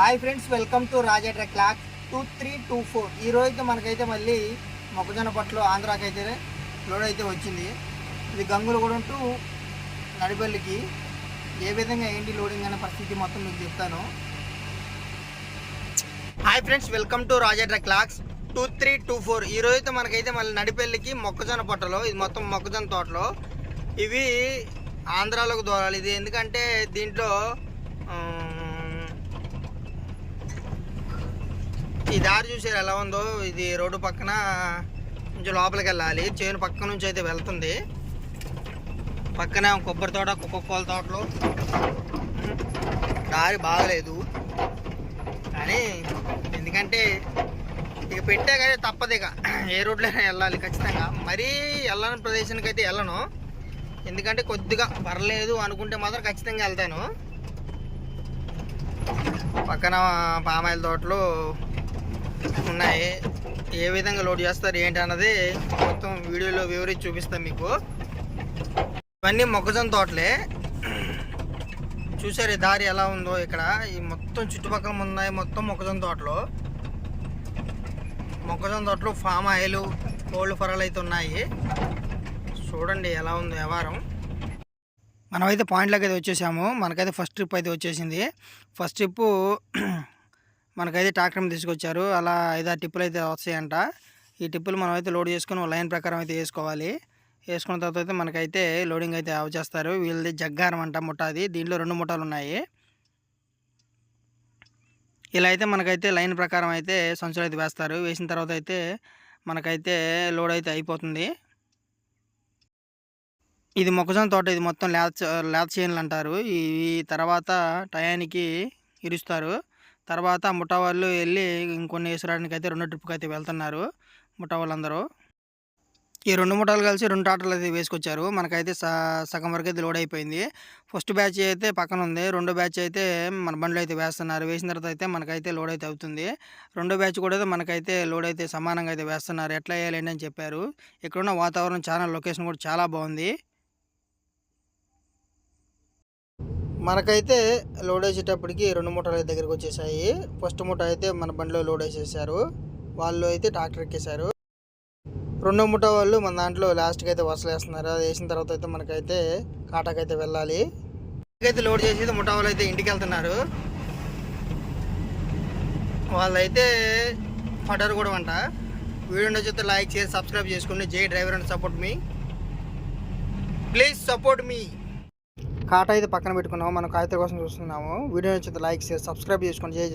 Hi friends welcome to Raja truck clock two three two four. ఈ మనకైతే మళ్ళీ మొక్కజొన్న పట్లు ఆంధ్రాకి అయితే లోడ్ అయితే వచ్చింది. ఇది గంగులగూడెం టు నడిపల్లికి ఏ విధంగా ఏంటి లోడింగ్ అనే పరిస్థితి మొత్తం మీకు చెప్తాను. Hi friends welcome to Raja truck clocks two three two four. ఈ మనకైతే మళ్ళీ నడిపల్లికి మొక్కజొన్న పొట్టలో ఇది మొత్తం మొక్కజొన్న తోటలో. ఇవి ఆంధ్రాలోకి దూరాలి. ఇది ఎందుకంటే దీంట్లో ఈ దారి చూసారు ఎలా ఉందో ఇది రోడ్డు పక్కన కొంచెం లోపలికి వెళ్ళాలి. చేను పక్క నుంచి అయితే వెళ్తుంది. పక్కనే కొబ్బరి తోట కుక్కల తోటలు. దారి బాగలేదు. కానీ ఎందుకంటే ఇక పెట్టే కానీ తప్పదు ఇక. ఏ రోడ్లోనే వెళ్ళాలి ఖచ్చితంగా. మరీ వెళ్ళని ప్రదేశానికి అయితే వెళ్ళను. ఎందుకంటే కొద్దిగా పర్లేదు అనుకుంటే మాత్రం ఖచ్చితంగా వెళ్తాను. పక్కన పామాయిల తోటలు ఉన్నాయి. ఏ విధంగా లోడ్ చేస్తారు ఏంటి అన్నది మొత్తం వీడియోలో వివరించి చూపిస్తాం మీకు. ఇవన్నీ మొక్కజొన్న తోటలే. చూసారు ఈ దారి ఎలా ఉందో ఇక్కడ. ఈ మొత్తం చుట్టుపక్కల ఉన్నాయి మొత్తం మొక్కజొన్న తోటలు. మొక్కజొన్న తోటలు ఫామ్ ఆయిల్ కోల్డ్ ఫరాలు అయితే ఉన్నాయి. చూడండి ఎలా ఉంది వ్యవహారం. మనమైతే పాయింట్లోకి అయితే వచ్చేసాము. మనకైతే ఫస్ట్ ట్రిప్ అయితే వచ్చేసింది. ఫస్ట్ ట్రిప్ మనకైతే ట్రాక్టర్ తీసుకొచ్చారు. అలా ఐదారు టిప్పులు అయితే వస్తాయంట. ఈ టిప్పులు మనం అయితే లోడ్ చేసుకుని లైన్ ప్రకారం అయితే వేసుకోవాలి. వేసుకున్న తర్వాత అయితే మనకైతే లోడింగ్ అయితే చేస్తారు. వీళ్ళది జగ్గారం అంట ముఠాది. దీంట్లో రెండు ముఠాలు ఉన్నాయి. ఇలా అయితే మనకైతే లైన్ ప్రకారం అయితే సంచులు అయితే వేస్తారు. వేసిన తర్వాత అయితే మనకైతే లోడ్ అయితే అయిపోతుంది. ఇది మొక్కజొన్న తోట. ఇది మొత్తం లేత లేత చేనులు అంటారు. ఈ తర్వాత టయానికి ఇరుస్తారు. తర్వాత ముఠా వాళ్ళు వెళ్ళి ఇంకొన్ని వేసుకోవడానికి అయితే రెండో ట్రిప్కి అయితే వెళ్తున్నారు ముఠా వాళ్ళందరూ. ఈ రెండు ముఠాలు కలిసి రెండు టాటర్లు అయితే వేసుకొచ్చారు. మనకైతే స సగం వరకు అయితే లోడ్ అయిపోయింది ఫస్ట్ బ్యాచ్ అయితే పక్కన ఉంది రెండో బ్యాచ్ అయితే మన బండ్లు అయితే వేస్తున్నారు. వేసిన తర్వాత అయితే మనకైతే లోడ్ అయితే అవుతుంది. రెండో బ్యాచ్ కూడా మనకైతే లోడ్ అయితే సమానంగా అయితే వేస్తున్నారు. ఎట్లా వేయాలండి అని చెప్పారు. ఇక్కడున్న వాతావరణం చాలా లొకేషన్ కూడా చాలా బాగుంది. మనకైతే లోడ్ వేసేటప్పటికి రెండు మూటలు అయితే దగ్గరికి వచ్చేసాయి. ఫస్ట్ మూట అయితే మన బండిలో లోడ్ వేసేసారు వాళ్ళు అయితే ట్రాక్టర్ ఎక్కేశారు. రెండో మూట వాళ్ళు మన దాంట్లో లాస్ట్కి అయితే వసలు వేస్తున్నారు అది వేసిన తర్వాత అయితే మనకైతే కాటాకైతే వెళ్ళాలి. అయితే లోడ్ చేసేది ముఠా వాళ్ళు అయితే ఇంటికి వెళ్తున్నారు వాళ్ళైతే ఫటర్ కూడా అంట వీడియో నచ్చితే లైక్ చేసి సబ్స్క్రైబ్ చేసుకోండి జై driver and support me. Please support me. Kata అయితే పక్కన పెట్టుకున్నాము మనం కాగితం కోసం చూస్తున్నాము వీడియో నచ్చితే లైక్ చేసి సబ్స్క్రైబ్ చేసుకోండి. జై